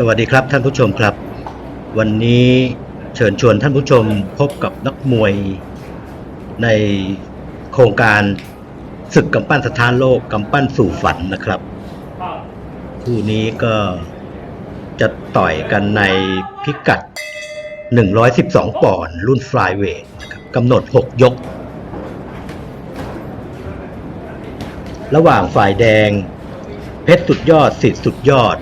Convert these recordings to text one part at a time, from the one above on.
สวัสดีครับท่านผู้ชมครับ วันนี้เชิญชวนท่านผู้ชมพบกับนักมวยในโครงการศึกกำปั้นสถานโลกกำปั้นสู่ฝันนะครับ คู่นี้ก็จะต่อยกันในพิกัด 112 ปอนด์รุ่นฟลายเวทนะครับกำหนด 6 ยก ระหว่างฝ่ายแดง เพชรสุดยอดสิทธิ์สุดยอด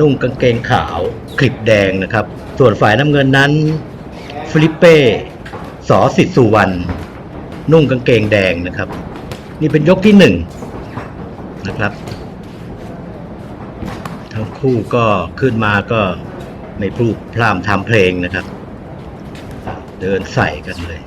นุ่งกางเกงขาวคลิปแดงนะครับ ส่วนฝ่ายน้ำเงินนั้นฟิลิปเป้สอสิทธิ์สุวรรณนุ่งกางเกงแดงนะครับ นี่เป็นยกที่หนึ่งนะครับ ทั้งคู่ก็ขึ้นมาก็ไม่พูดพร่ำทำเพลงนะครับ เดินใส่กันเลย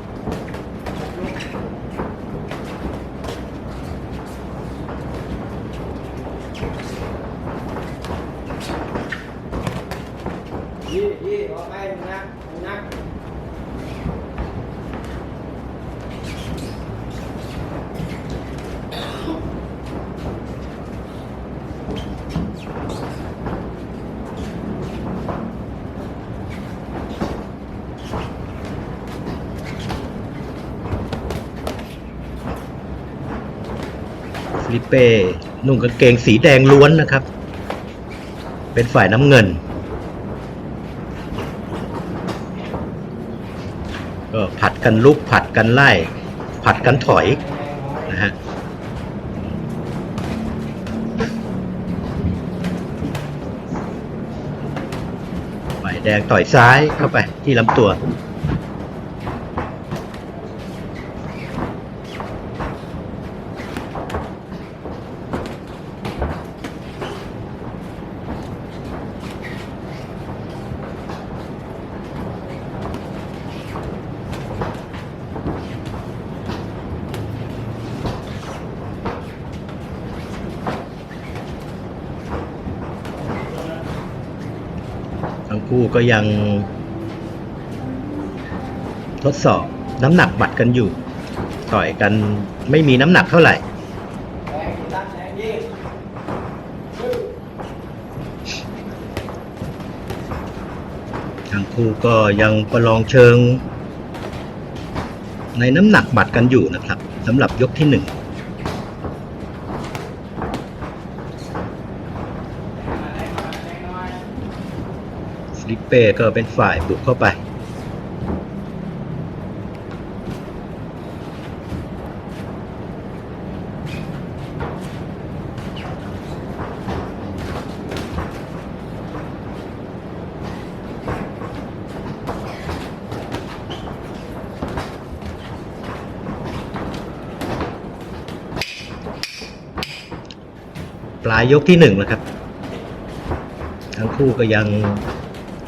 ลิเป้นุ่งกางเกงสีแดงล้วนนะครับ เป็นฝ่ายน้ำเงิน ก็ผัดกันลุกผัดกันไล่ ผัดกันถอยนะฮะฝ่ายแดงต่อยซ้ายเข้าไปที่ลำตัว คู่ก็ยัง ทดสอบน้ำหนักบัตรกันอยู่ ต่อยกันไม่มีน้ำหนักเท่าไหร่แดงตั้งแดงยี่ทั้งคู่ก็ยังประลองเชิง ในน้ำหนักบัตรกันอยู่นะครับสำหรับยกที่หนึ่ง ลิปเป้ก็เป็นฝ่ายบุกเข้าไป ปลายยกที่หนึ่งแล้วครับ ทั้งคู่ก็ยัง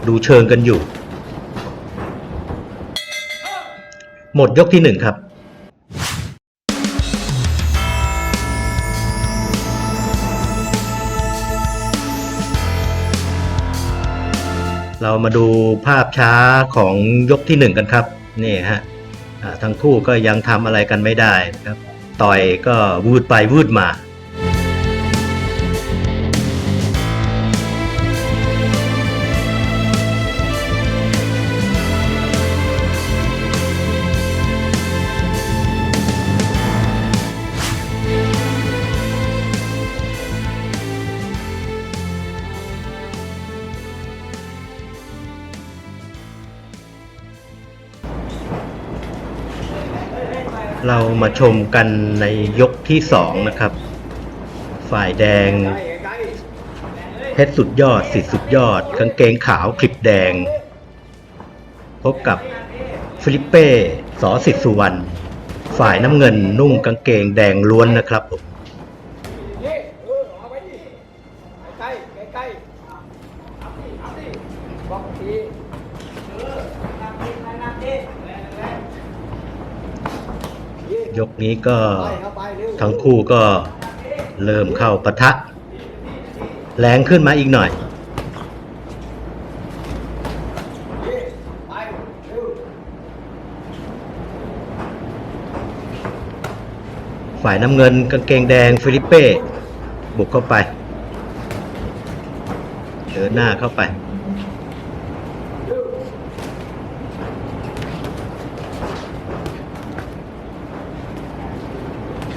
ดูเชิงกันอยู่ หมดยกที่หนึ่งครับเรามาดูภาพช้าของยกที่หนึ่งกันครับนี่ฮะทั้งคู่ก็ยังทำอะไรกันไม่ได้นะครับ ต่อยก็วืดไปวืดมา เรามาชมกันในยกที่สองนะครับ ฝ่ายแดงเพชรสุดยอดสิทธิ์สุดยอดกางเกงขาวคลิปแดง พบกับฟิลิปเป้สอสิทธิ์สุวรรณฝ่ายน้ำเงินนุ่งกางเกงแดงล้วนนะครับผม ยี่เออออกไปดิใกล้ใกล้ใกล้เอาดิเอาดิบอกทีเออนับดินับดิยี่ ยก นี้ก็ไปเข้าไปเร็วทั้งคู่ก็เริ่มเข้าปะทะ แรงขึ้นมาอีกหน่อยยี่ไปเร็วฝ่ายน้ำเงินกางเกงแดงฟิลิปเป้ บุกเข้าไป เดินหน้าเข้าไป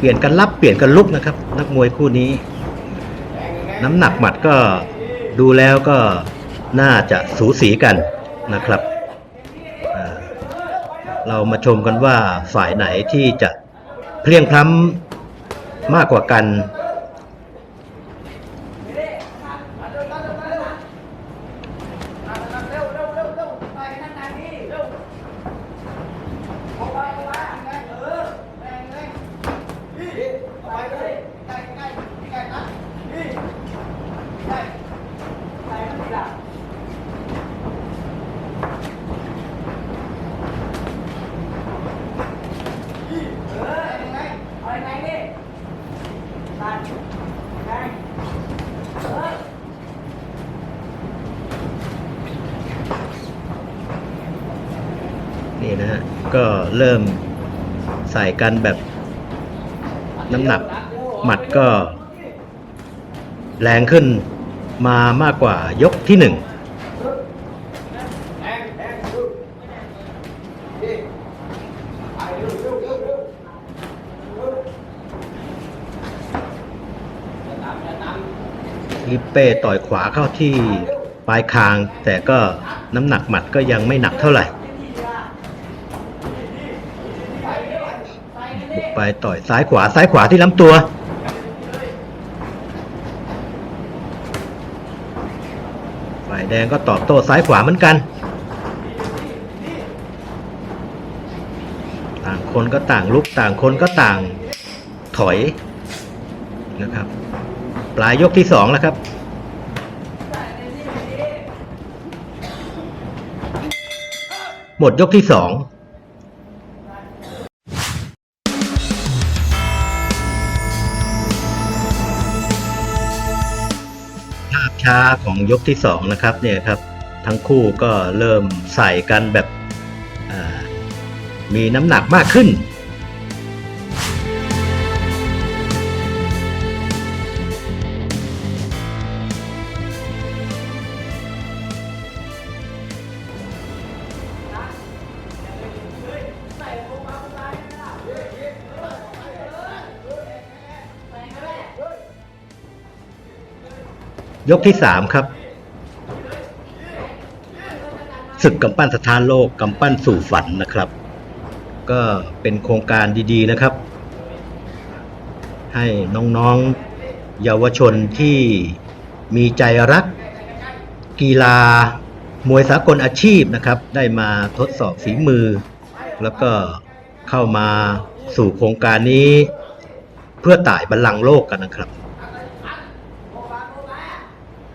ปลี่ยนกันรับเปลี่ยนกันลุกนะครับ นักมวยคู่นี้ น้ำหนักหมัดก็ดูแล้วก็น่าจะสูสีกันนะครับ เรามาชมกันว่าฝ่ายไหนที่จะเพลียงพล้ำมากกว่ากันนะฮะ ก็เริ่ม ใส่กันแบบน้ำหนักหมัดก็ แรงขึ้นมามากกว่ายกที่หนึ่งลิเป้ต่อยขวาเข้าที่ปลายคาง แต่ก็น้ำหนักหมัดก็ยังไม่หนักเท่าไหร่บุก ไปต่อยซ้ายขวาซ้ายขวาที่ลำตัว ฝ่ายแดงก็ตอบโต้ซ้ายขวาเหมือนกัน ต่างคนก็ต่างลุกต่างคนก็ต่างถอยนะครับ ปลายยกที่สองแล้วครับหมดยกที่สอง ช้าของยกที่สองนะครับเนี่ยครับทั้งคู่ก็เริ่มใส่กันแบบมีน้ำหนักมากขึ้น ยกที่สามครับศึกกำปั้นสถานโลกกำปั้นสู่ฝันนะครับ ก็เป็นโครงการดีๆนะครับ ให้น้องๆเยาวชนที่มีใจรัก กีฬามวยสากลอาชีพนะครับ ได้มาทดสอบฝีมือ แล้วก็เข้ามาสู่โครงการนี้เพื่อต่ายบัลลังก์โลกกันนะครับ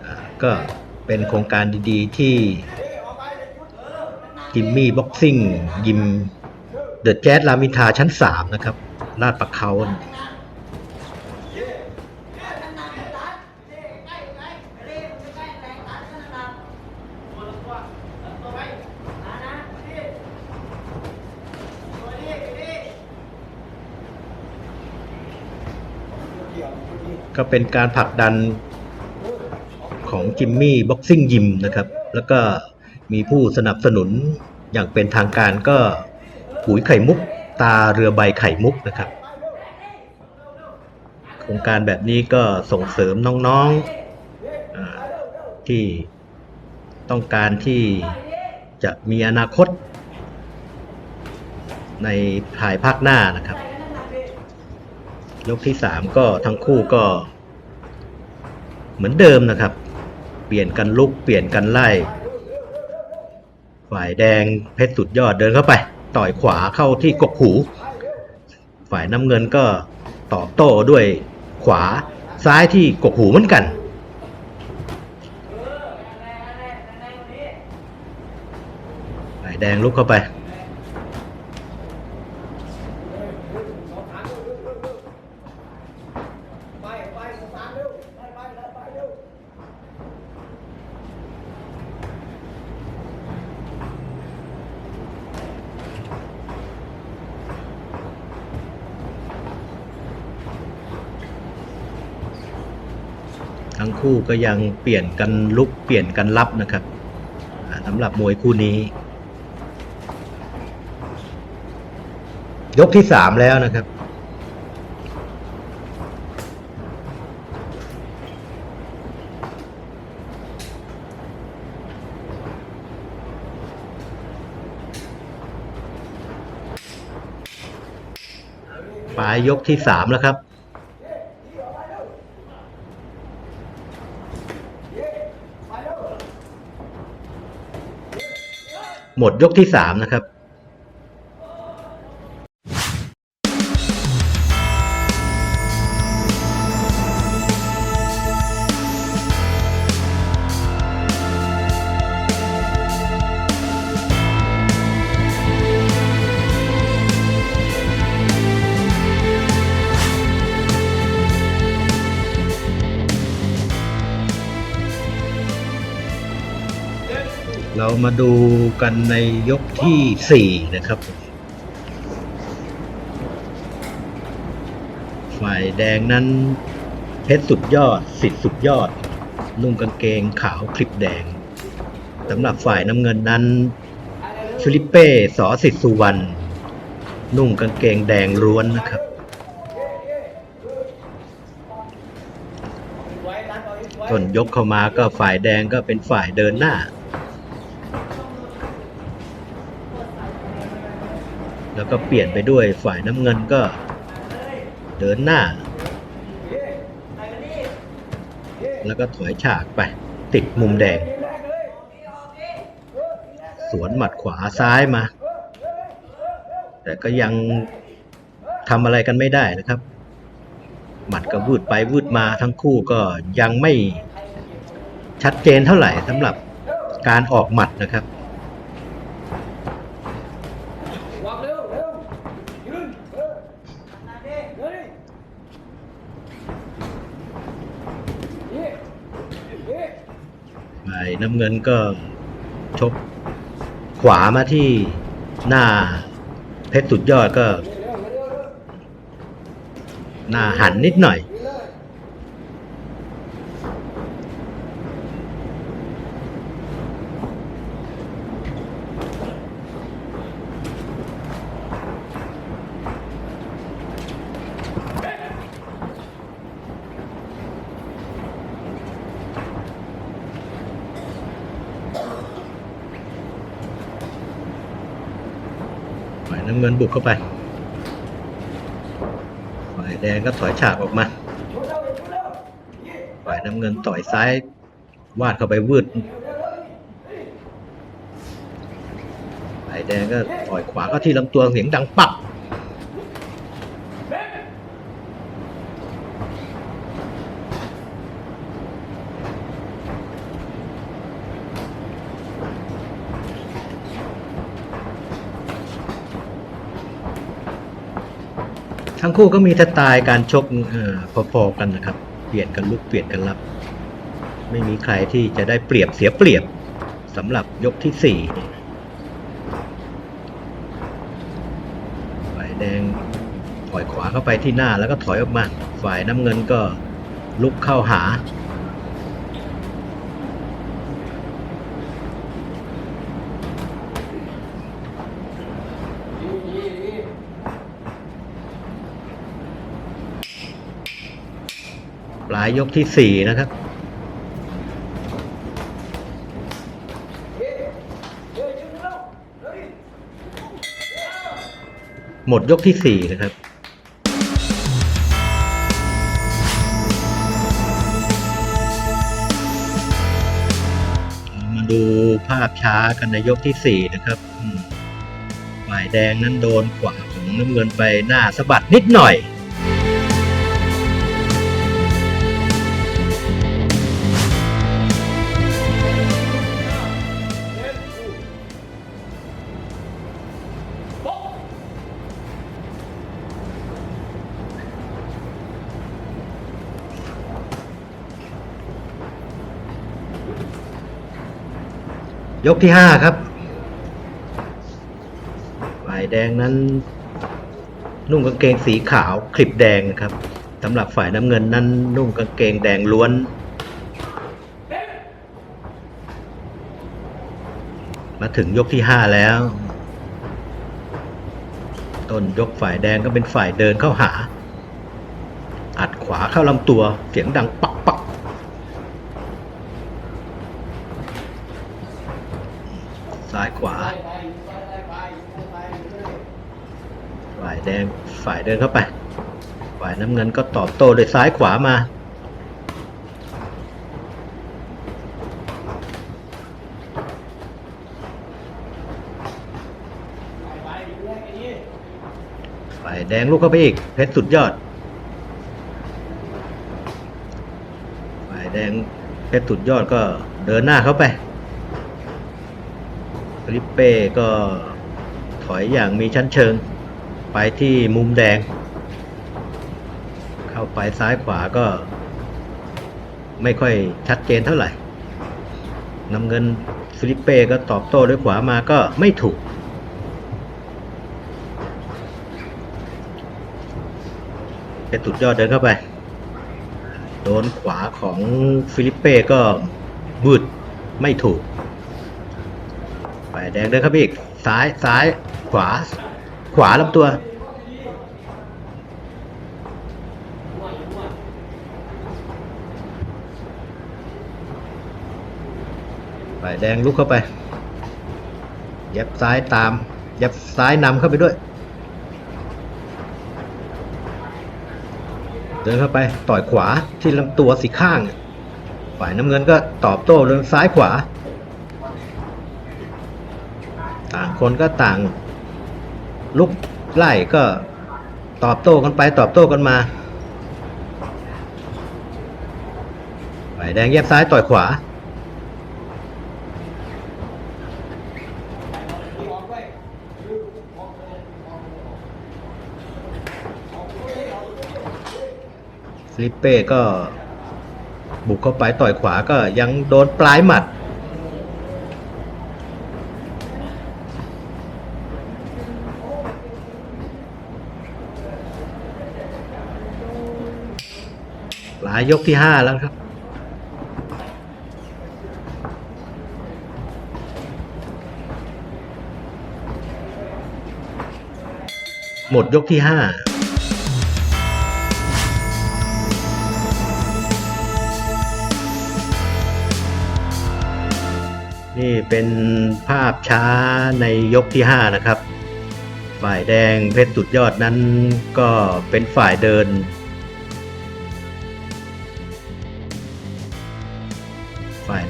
อ่า ก็เป็นโครงการดีๆ ที่จิมมี่บ็อกซิ่ง ยิมเดอะแจ๊สรามินทาชั้น 3 นะครับ ลาดประเขาก็เป็นการผลักดัน ของจิมมี่บ็อกซิ่งยิมนะครับ แล้วก็มีผู้สนับสนุนอย่างเป็นทางการก็ปุ๋ยไข่มุก ตาเรือใบไข่มุกนะครับ โครงการแบบนี้ก็ส่งเสริมน้องๆที่ต้องการที่จะมีอนาคต ในภายภาคหน้านะครับ ยกที่สามก็ทั้งคู่ก็เหมือนเดิมนะครับ เปลี่ยนกันลุกเปลี่ยนกันไล่ ฝ่ายแดงเพชรสุดยอดเดินเข้าไป ต่อยขวาเข้าที่กกหู ฝ่ายน้ำเงินก็ตอบโต้ด้วยขวาซ้ายที่กกหูเหมือนกัน ฝ่ายแดงลุกเข้าไป ทั้งคู่ก็ยังเปลี่ยนกันลุกเปลี่ยนกันรับนะครับสำหรับมวยคู่นี้ ยกที่สามแล้วนะครับปลายยกที่สามแล้วครับ หมดยกที่สามนะครับ เรามาดูกันในยกที่สี่นะครับ ฝ่ายแดงนั้น เพชรสุดยอด สิทธิ์สุดยอด นุ่งกางเกงขาวคลิปแดงสำหรับฝ่ายน้ำเงินนั้นฟิลิปเป้สอสิทธิ์สุวรรณนุ่งกางเกงแดงล้วนนะครับต้นยกเข้ามาก็ฝ่ายแดงก็เป็นฝ่ายเดินหน้า แล้ว ก็เปลี่ยนไปด้วยฝ่ายน้ำเงินก็เดินหน้า แล้วก็ถอยฉากไป ติดมุมแดง สวนหมัดขวาซ้ายมา แต่ก็ยังทำอะไรกันไม่ได้นะครับ หมัดก็วืดไปวืดมาทั้งคู่ก็ยังไม่ชัดเจนเท่าไหร่สำหรับการออกหมัดนะครับ วางเร็วเร็วยืนเออเฮ้ยนี่นี่ ฝ่าย น้ำเงินก็ชกขวามาที่หน้าเพชรสุดยอดก็ หน้าหันนิดหน่อย นี่เลย ฝ่ายน้ำเงินบุกเข้าไปฝ่ายแดงก็ถอยฉากออกมาฝ่ายน้ำเงินต่อยซ้ายวาดเข้าไปวืดฝ่ายแดงก็ต่อยขวาก็ที่ลำตัวเสียงดังปัก ทั้งคู่ก็มีสไตล์การชกพอๆกันนะครับ เปลี่ยนกันลุกเปลี่ยนกันรับ ไม่มีใครที่จะได้เปรียบเสียเปรียบสำหรับยกที่สี่ฝ่ายแดงถอยขวาเข้าไปที่หน้าแล้วก็ถอยออกมา ฝ่ายน้ำเงินก็ลุกเข้าหา ลายยกที่สี่นะครับ หมดยกที่สี่นะครับมาดูภาพช้ากันในยกที่สี่นะครับฝ่ายแดงนั้นโดนขวาของน้ำเงินไปหน้าสะบัดนิดหน่อย ยกที่ห้าครับ ฝ่ายแดงนั้น นุ่งกางเกงสีขาวคลิปแดงครับสำหรับฝ่ายน้ำเงินนั้น นุ่งกางเกงแดงล้วน มาถึงยกที่ห้าแล้ว ต้นยกฝ่ายแดงก็เป็นฝ่ายเดินเข้าหา อัดขวาเข้าลำตัวเสียงดัง ซ้ายขวา ฝ่ายแดงฝ่ายเดินเข้าไป ฝ่ายน้ำเงินก็ตอบโต้ด้วยซ้ายขวามา ฝ่ายแดงลูกเข้าไปอีก เพชรสุดยอด ฝ่ายแดงเพชรสุดยอดก็เดินหน้าเข้าไป ลิปเป้ก็ถอยอย่างมีชั้นเชิง ไปที่มุมแดง เข้าไปซ้ายขวาก็ ไม่ค่อยชัดเจนเท่าไหร่นำเงินฟิลิปเป้ก็ตอบโต้ด้วยขวามาก็ไม่ถูก เป็นสุดยอดเดินเข้าไป โดนขวาของฟิลิปเป้ก็บืดไม่ถูก ฝ่ายแดงเดินเข้าไปอีก ซ้ายซ้ายขวา ขวาลำตัว ฝ่ายแดงลุกเข้าไปย็บซ้ายตามย็บซ้ายนำเข้าไปด้วย เดินเข้าไปต่อยขวาที่ลำตัวสีข้าง ฝ่ายน้ำเงินก็ตอบโต้เดินซ้ายขวา ต่าง คนก็ต่าง ลุกไล่ก็ตอบโต้กันไป ตอบโต้กันมาฝ่ายแดงแยบซ้ายต่อยขวาฟลิปเป้ก็บุกเข้าไปต่อยขวาก็ยังโดนปลายหมัด ปลายยกที่ห้าแล้วครับ หมดยกที่ห้านี่เป็นภาพช้าในยกที่ 5 นะครับ ฝ่ายแดงเพชรสุดยอดนั้นก็เป็นฝ่ายเดิน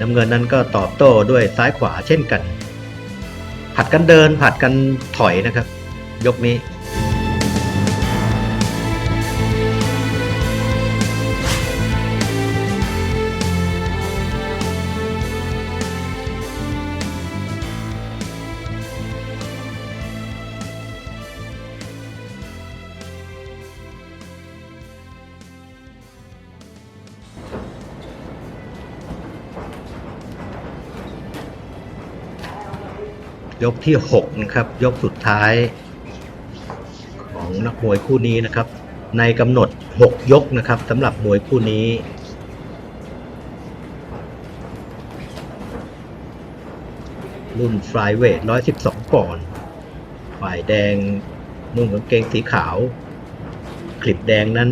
น้ำเงินนั้นก็ตอบโต้ด้วยซ้ายขวาเช่นกัน ผัดกันเดินผัดกันถอยนะครับ ยกนี้ กที่6นะครับยกสุดท้ายของนักมวยคู่นี้นะครับ ในกำหนด 6 ยกนะครับสำหรับมวยคู่นี้รุ่นฟลายเวท 112 ปอนด์ ฝ่ายแดง นุ่งกางเกงสีขาว คลิปแดงนั้น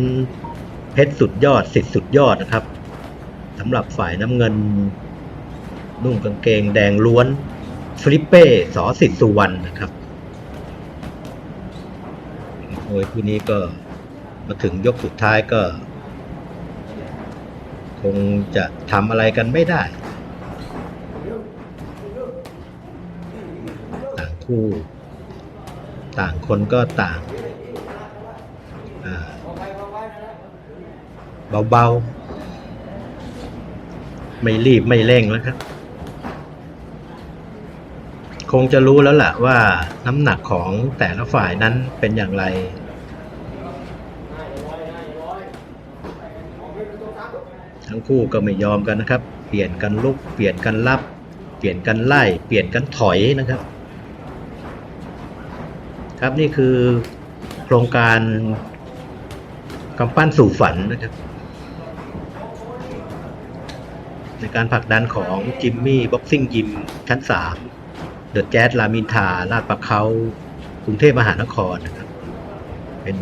เพชรสุดยอด สิทธิ์สุดยอดนะครับ สำหรับฝ่ายน้ำเงิน นุ่งกางเกงแดงล้วน ฟลิปเป้สอสิทธิ์สุวรรณนะครับมวยคู่นี้ก็มาถึงยกสุดท้ายก็ คงจะทำอะไรกันไม่ได้ต่างคู่ ต่างคนก็ต่างเบาๆ ไม่รีบไม่เร่งแล้วครับ คงจะรู้แล้วแหละว่าน้ำหนักของแต่ละฝ่ายนั้นเป็นอย่างไร ทั้งคู่ก็ไม่ยอมกันนะครับ เปลี่ยนกันลุก เปลี่ยนกันรับ เปลี่ยนกันไล่ เปลี่ยนกันถอยนะครับ ครับนี่คือโครงการกำปั้นสู่ฝันนะครับ ในการผลักดันของจิมมี่บ็อกซิ่งยิมชั้น 3 ดอะแจ๊สรามินทาลาดประเขากรุงเทพมหานครนะครับ เป็น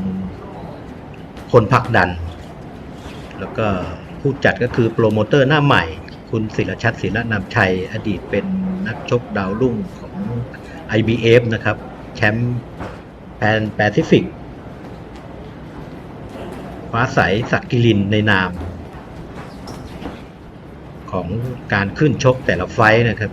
คนผลักดัน แล้วก็ผู้จัดก็คือโปรโมเตอร์หน้าใหม่ คุณศิรชัดศิรนำชัย อดีตเป็นนักชกดาวรุ่งของ IBF นะครับ แชมป์แปนแปซิฟิกฟ้าใสสักกิลินในนาม ของการขึ้นชกแต่ละไฟนะครับ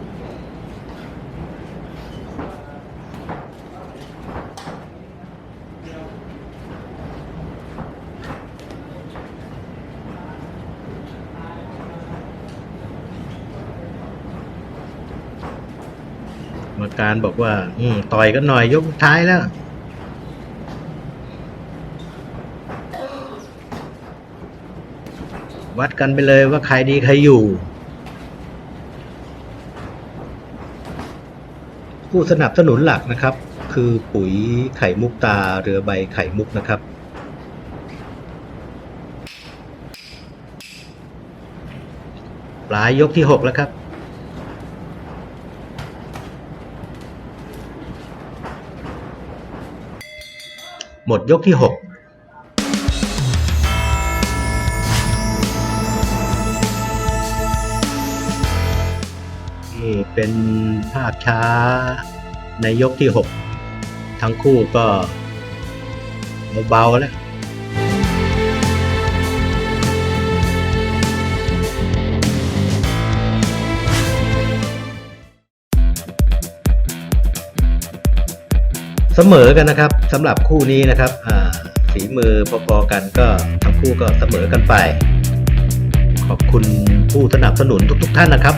การบอกว่า อืมต่อยกันหน่อยยกท้ายแล้ว วัดกันไปเลยว่าใครดีใครอยู่ ผู้สนับสนุนหลักนะครับ คือปุ๋ยไข่มุกตาเรือใบไข่มุกนะครับปลายยกที่หกแล้วครับ มดยกที่หกนี่เป็นภาพช้าในยกที่หกทั้งคู่ก็เบาๆแล้ว มอกันนะครับสำหรับคู่นี้นะครับฝีมือพอๆกันก็ทั้งคู่ก็เสมอกันไป ขอบคุณผู้สนับสนุนทุก ๆ ท่านนะครับ